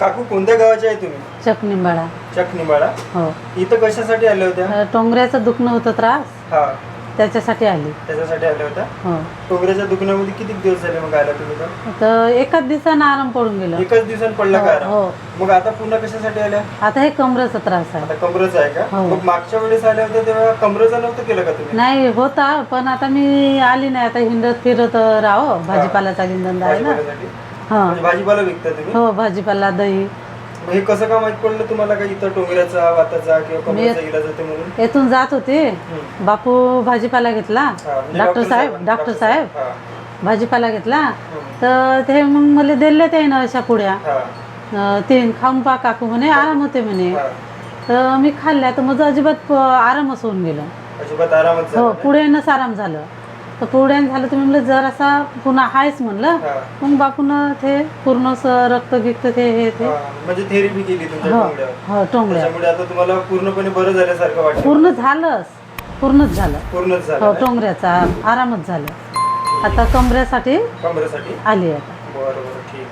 काकू कोणत्या गावाचे आहे तुम्ही? चकनिंबाळा. चकनिबाळा. हो. इथं कशासाठी आल्या होत्या? अ, टोंगऱ्याचं दुखणं होतं त्रास. हा. त्याच्यासाठी आली. त्याच्यासाठी आल्या होत्या? हो. टोंगऱ्याच्या दुखण्यामध्ये किती दिवस झाले मग आल्या तुम्ही तर? तर एकाच दिवसानं आराम पडून गेलं. एकच दिवसात पडला का आराम? हो. मग आता पुन्हा कशासाठी आल्या? आता हे कमरेचा त्रास आहे. आता कमरेचा आहे का? हो. मग मागच्या वेळेस आल्या होत्या तेव्हा कमरेचा नव्हतं केलं का तुम्ही? नाही होता पण आता मी आली नाही. आता हिंडत फिरत राहो भाजीपाल्याचा धंदा आहे ना. भाजीपाल्यासाठी. हा. म्हणजे भाजीपाला विकता तुम्ही? हो भाजीपाला दही. मग हे कसं का माहीत पडलं तुम्हाला का इथं टोंगऱ्याचा वाताचा किंवा कमरेचा इलाज होते म्हणून? येथून जात होते. बापू भाजीपाला घेतला. हा, म्हणजे डॉक्टर साहेब डॉक्टर साहेब. हा, भाजीपाला घेतला. तर ते मग मला दिले ते ना अशा पुड्या हा, अं, तीन खाऊन पा काकू म्हणे आराम होते म्हणे. हा. तर मी खाल्ल्या तर माझं अजिबात प- आरामच होऊन गेलं. अजिबात आरामच हो झाला पुढेनंच आराम झालं. तर पुढेन झालं मी म्हणलं जरासा पुन्हा हायच म्हणलं हा. मग बापून ते पूर्ण रक्त गिक्त ते हे ते. हा, म्हणजे थेरपी केली तुमच्या हो हो आता तुम्हाला पूर्णपणे बरं झाल्यासारखं वाटतं पूर्ण झालंच पूर्णच झालं. पूर्णच हो झालं टोंगऱ्याचा आरामच झालं. आता कमऱ्यासाठी कमरेसाठी आली आता. बरं बरं ठीक